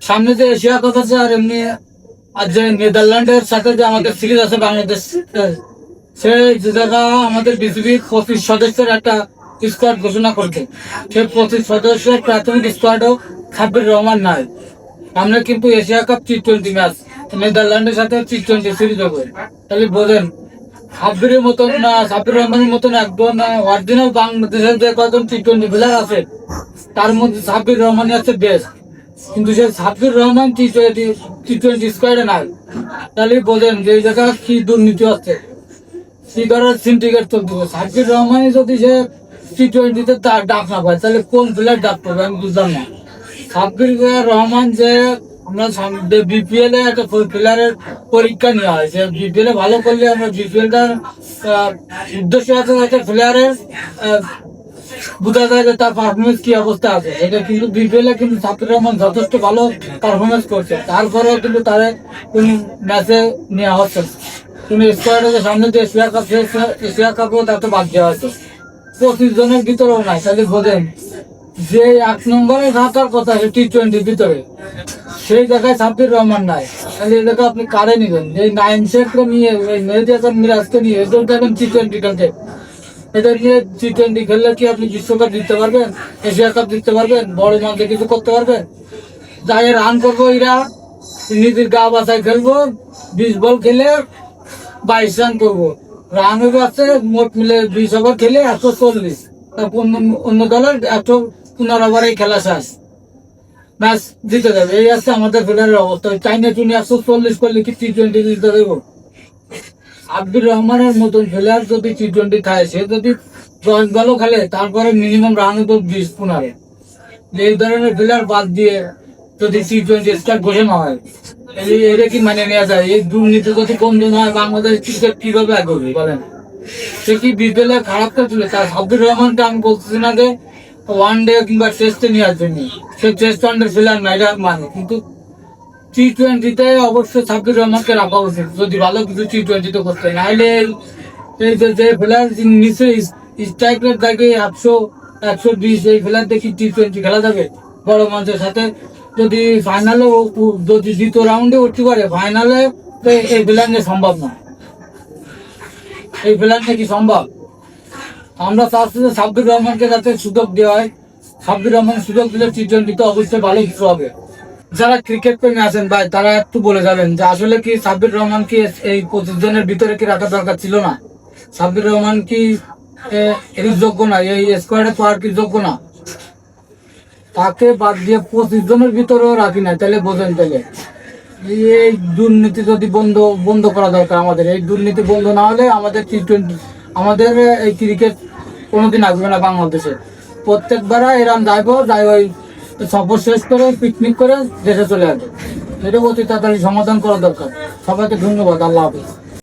সামনে যে Asia cup আছে আর এমনি আর যে নেদারল্যান্ডের সাথে যে আমাদের সিরিজ আছে বাংলাদেশ সেই জায়গা আমাদের বিসিবি পঁচিশ সদস্যের একটা স্কোয়াড ঘোষণা করছে সেই পঁচিশ সদস্যের প্রাথমিক স্কোয়াডও সাব্বির রহমান নাই। আমরা কিন্তু Asia cup T twenty match নেদারল্যান্ডের সাথে টি টোয়েন্টি সিরিজ হবে। তাহলে বলেন সাব্বিরের মতন না সাব্বির রহমানের মতন একদম না, অরিজিনাল বাংলাদেশের যে কজন টি টোয়েন্টি প্লেয়ার আছে, তার মধ্যে সাব্বির রহমানই আছে বেস্ট কিন্তু সে Sabbir Rahman T twenty T twenty স্কোয়াডে নাই, তাহলে বোঝেন যে এই জায়গায় কি দুর্নীতি হচ্ছে। কি করার সিন্ডিকেট চলতেছে সাব্বির রহমানই যদি সে টি টোয়েন্টিতে তার ডাক না পায়, তাহলে কোন প্লেয়ার ডাক পাবে আমি বুঝলাম না। সাব্বির রহমান যে আমরা বিপিএল এ একটা প্লেয়ারের পরীক্ষা নেওয়া হয়, যে বিপিএল এ ভালো করলে আমরা বিপিএলটার উদ্দেশ্য আছে একটা প্লেয়ারের বোঝা যায় যে তার পারফরমেন্স কি অবস্থা আছে। এটা কিন্তু বিপিএল কিন্তু সাব্বির রহমান যথেষ্ট ভালো পারফরমেন্স করছে। তারপরেও কিন্তু তার কোন ম্যাচে নেওয়া হচ্ছে। তুমি স্কোয়াডের সামনে যে এশিয়া কাপ এশিয়া কাপও তাতে বাদ দেওয়া হচ্ছে পঁচিশ জনের ভিতরেও নাই তাহলে বোঝেন। যে এক নম্বরে থাকার কথা টি টোয়েন্টির ভিতরে। সেই জায়গায় সাব্বির রহমান নাই। তাহলে জায়গায় আপনি কারে নিবেন? এই নাইন সেটকে নিয়ে মেহেদি হাসান মিরাজকে নিয়ে এদের দেখেন টি টোয়েন্টি খেলতে এদের নিয়ে টি টোয়েন্টি খেললে কি আপনি বিশ্বকাপ জিততে পারবেন? এশিয়া কাপ জিততে পারবেন? বড় মঞ্চে কিছু করতে পারবেন? যাই রান করব এরা। নিজের গা বাসায় খেলব বিশ বল খেলে বাইশ রান করব। রান আছে, মোট মিলে বিশ ওভার খেলে একশো চল্লিশ। অন্য দলের একশো পনেরো ওভারে খেলা শেষ। ম্যাচ জিতে যাবে। এই আছে আমাদের ফিল্ডারের অবস্থা। চাইনা টুনি একশো চল্লিশ করলে কি টি টোয়েন্টি জিতে দেবো? আব্দুর রহমানের মতন প্লেয়ার যদি টি টোয়েন্টি খায়, সে যদি দশ বলও খেলে, তারপরে মিনিমাম রান তো বিশ, পনেরো। এই ধরনের প্লেয়ার বাদ দিয়ে যদি টি টোয়েন্টি স্টার্ট ঘোষণা হয় এটা কি মানে নেওয়া যায়? এই দুর্নীতি যদি বন্ধ না হয়, বাংলাদেশ ক্রিকেট কীভাবে এগোবে বলেন? সে কি বিপিএল খারাপ করছিল তার সাব্বির রহমানকে আমি বলতেছি না যে ওয়ান ডে কিংবা টেস্টে নেওয়ার জন্য সে টেস্ট ওয়ান ডে প্লেয়ার না এটা মানে। কিন্তু টি টোয়েন্টিতে অবশ্যই সাব্বির রহমানকে রাখা উচিত। যদি ভালো কিছু টি টোয়েন্টিতে করতে। নাহলে এই- যে প্লেয়ার নিচে স্ট্রাইক রেট থাকে একশো একশো বিশ, এই প্লেয়ার দেখি টি টোয়েন্টি খেলা যাবে বড় মঞ্চের সাথে। যদি ফাইনালে যদি দ্বিতীয় রাউন্ডে উঠতে পারে ফাইনালে তো এই প্লেয়ার সম্ভব না এই প্লেয়ার কি সম্ভব? আমরা চাচ্ছি যে সাব্বির রহমানকে যাতে সুযোগ দেওয়া হয়। সাব্বির রহমান সুযোগ দিলে টি টোয়েন্টিতে অবশ্যই ভালো কিছু হবে। যারা ক্রিকেট প্রেমী আছেন ভাই, তারা একটু বলে যাবেন যে আসলে কি সাব্বির রহমান কি এই পঁচিশ জনের ভিতরে কি রাখা দরকার ছিল না? সাব্বির রহমান কি এর যোগ্য না? এই স্কোয়াডে পাওয়ার কি যোগ্য না? তাকে বাদ দিয়ে পঁচিশ জনের ভিতরেও রাখি না তাহলে বোঝেন তাহলে। এই দুর্নীতি যদি বন্ধ বন্ধ করা দরকার আমাদের, এই দুর্নীতি বন্ধ না হলে আমাদের টি টোয়েন্টি আমাদের এই ক্রিকেট কোনোদিন আসবে না বাংলাদেশে। প্রত্যেকবার এরাম যাইবো যাই ওই সফর শেষ করে পিকনিক করে দেশে চলে আসবে। এটা অতি তাড়াতাড়ি সমাধান করা দরকার। সবাইকে ধন্যবাদ, আল্লাহ হাফিজ।